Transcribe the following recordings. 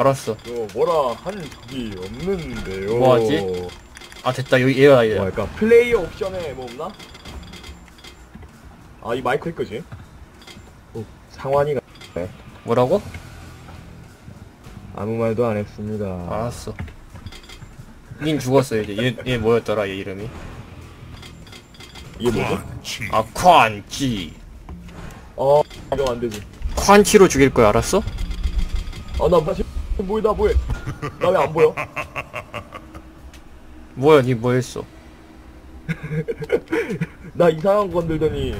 알았어. 저 뭐라 한 적이 없는데요. 뭐 하지? 아 됐다 여기 얘가 얘. 뭐랄까 플레이어 옵션에 뭐 없나? 아 이 마이크 거지? 어, 상환이가 뭐라고? 아무 말도 안 했습니다. 알았어. 닌 죽었어 이제. 얘, 얘 뭐였더라 얘 이름이? 이게 뭐지? 아 콴치. 어 이거 안 되지. 콴치로 죽일 거야 알았어? 아나 다시 뭐야 나 뭐해? 나 왜 안 보여? 뭐야 니 뭐 했어? 나 이상한 거 건들더니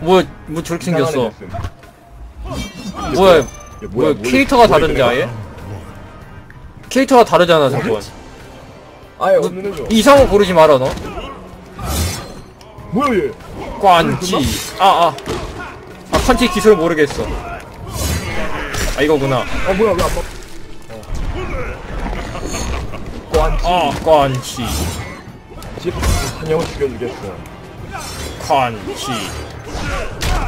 뭐야 뭐 저렇게 이상한 생겼어? 애. 뭐야 이게 뭐야 뭐야, 캐릭터가 뭐야, 다른데 뭐야, 아예? 캐릭터가 다르잖아 잠깐. 아예 없는 애죠. 이상호 고르지 마라 너. 뭐야 얘? 콴치. 아아. 아 콴치 기술 모르겠어. 아 이거구나. 아 뭐야 왜안 봐? 어. 관아 콴치. 집 한영을 죽여주겠어. 콴치.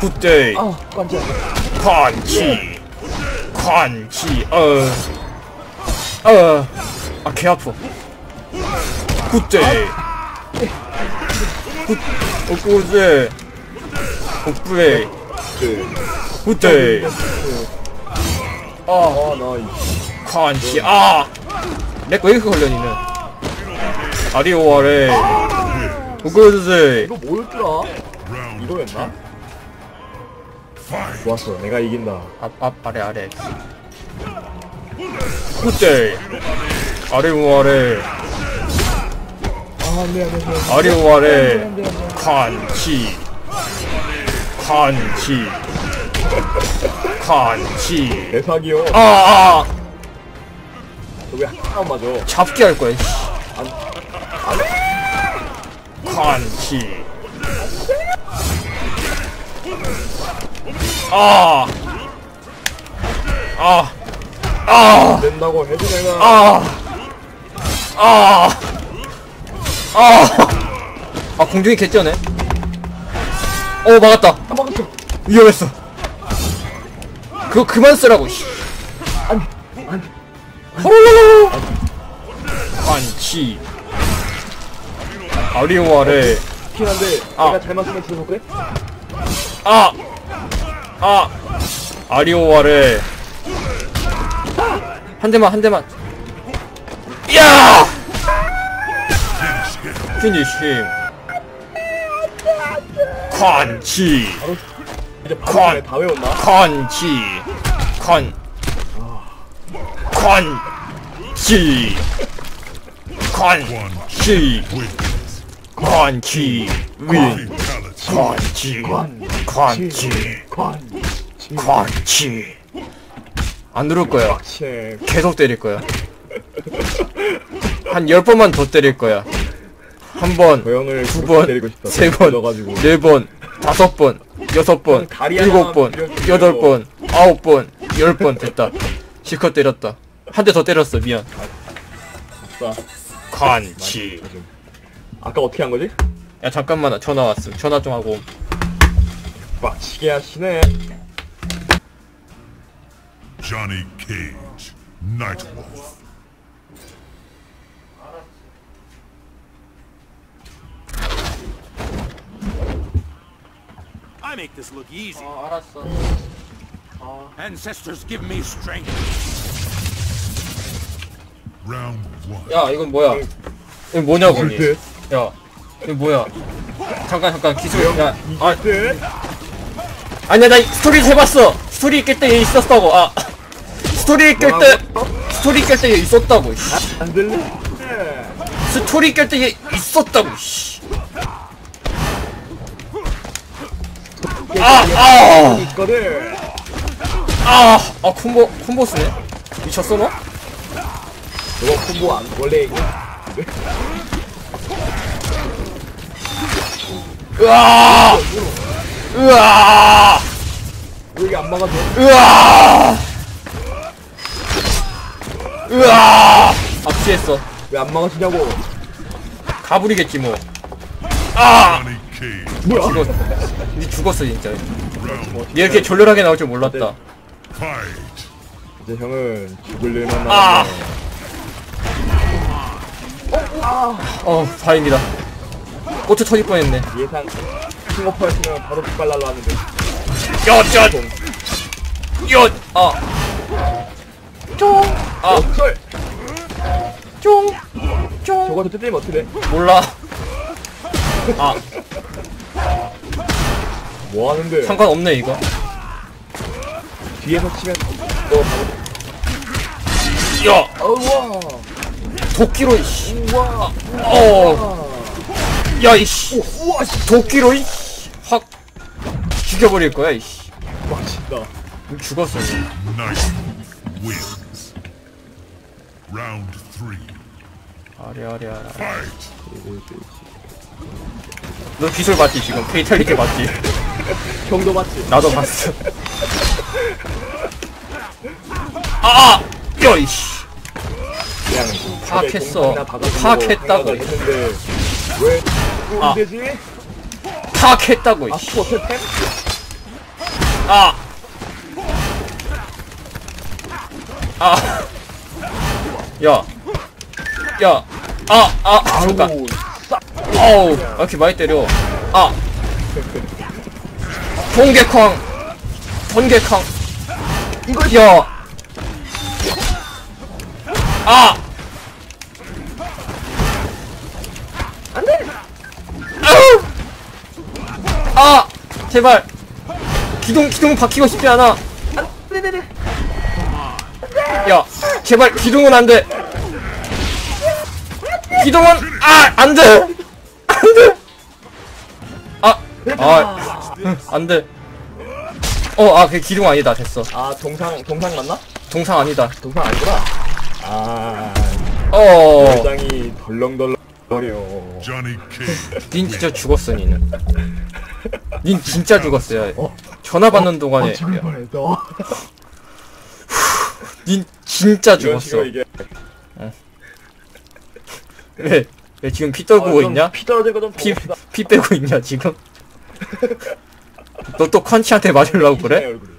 굿데이. 아 깜짝이야. 콴치. 콴치. 어. 어. 아 개 아파. 굿데이. 굿. 어 굿데이. 굿데이. 네. 굿데이. 아. 아나 콴치 아! 내거 이렇게 걸려 니는 아리오아래 우그즈이 이거 뭐였더라? 이거였나? 좋았어 내가 이긴다. 앞 앞 아래 아래 굿데이 아리오아래 아 안돼 안돼 안돼. 아리오아래 콴치 콴치 콴치 내 사기요. 아아 너왜 하나 맞아? 잡기 할 거야 씨. 안- 콴치 아 아, 아, 안 된다고 내가. 아, 아, 아, 아, 공중이 개쩌네. 어, 막았다. 안 막았어. 위험했어. 그거 그만 쓰라고. 호로로로. 판치. 아리오아래. 긴 한데 아. 내가 잘만 쓰면 진짜 그래? 아! 아! 아리오아래. 한 대만, 한 대만. 야! 피니쉬. 콴치. 이제 관. 다 외웠나? 콴치. 관. 콴치. 콴치. 콴치. 윈. 콴치. 콴치. 관. 콴치. 안 누를 거야. 체. 계속 때릴 거야. 한열 번만 더 때릴 거야. 한 번, 두 번. 세 번. 네 번, 다섯 번, 여섯 번, 일곱 번. 여덟 번, 아홉 번, 열 번 됐다. 실컷 때렸다. 한 대 더 때렸어. 미안. 자, 관치. 아까 어떻게 한 거지? 야 잠깐만 전화 왔음. 전화 좀 하고. 옴. 빡치게 하시네. Johnny Cage, Nightwolf. I make this look easy. 알았어. Ancestors give me strength. Round one. 야 이건 뭐야? 이거 뭐냐고. 야 이거 뭐야? 잠깐 잠깐 기술. 야 아, 듯. 아니야 나 스토리 해봤어 스토리 깰 때 얘 있었다고 아 스토리 깰 때 스토리 깰 때 얘 있었다고 씨. 안 들리? 스토리 깰 때 얘 있었다고 씨. 아아아아 있거든. 아, 아, 콤보 콤보 쓰네 미쳤어 너? 너가 콤보 안 원래 이거 으아 으아 여기 안 막아줘. 으아 으아 아 피했어 왜 안 막아주냐고. 가불이겠지 뭐. 아! 뭐야? 죽었. 니 죽었어 진짜. 얘 이렇게 졸렬하게 나올 줄 몰랐다. fight. 이제 형은 죽을 일만 아! 남았네. 어, 다행이다. 고추 터질 뻔했네. 예상 킹오퍼였으면 바로. 야, 짜, 동. 야, 아. 쫑, 아, 어쩔! 쫑, 쫑. 저거 저 때리면 어떻게 돼? 몰라. 아, 뭐 하는데? 상관없네, 이거. 뒤에서 치면 너 바로 야, 어우와 도끼로, 이씨. 우와 어, 야, 이씨. 우와 씨 도끼로, 이씨. 확, 죽여버릴 거야, 이씨. 맛있다 죽었어. Night wins. Round three. 아래, 아래, 아래. Fight. 너 기술 봤지, 지금? 페이탈리티 봤지? 형도 맞지? 나도 봤어. 아! 야, 이씨. 파악했어. 파악했다고. 했는데 왜 아. 안 되지? 파악했다고, 아 템? 아! 아! 야! 야! 아! 아! 잠깐. 아우 싹 어우! 왜 이렇게 많이 때려? 아! 번개쾅! 번개쾅! 이거 야! 아! 안돼 아우! 아! 제발! 기둥, 기둥 박히고 싶지 않아! 네네네 야! 제발, 기둥은 안 돼! 기둥은, 아! 안 돼! 안 돼! 아! 아, 안 돼. 어, 아, 그 기둥 아니다. 됐어. 아 동상 동상 맞나? 동상 아니다. 동상 아니구나 아 어, 별장이 덜렁덜렁 Cage. 닌 진짜 죽었어, 니는. 닌 진짜 죽었어요. 전화 받는 동안에. 어, 죽을 뻔했어 닌 진짜 죽었어. 이게 왜? 왜 지금 피 떨고 아, 좀 있냐? 피 떨어질 거좀 피, 피 빼고 있냐, 지금? 너 또 컨치한테 맞으려고 그래? 얼굴이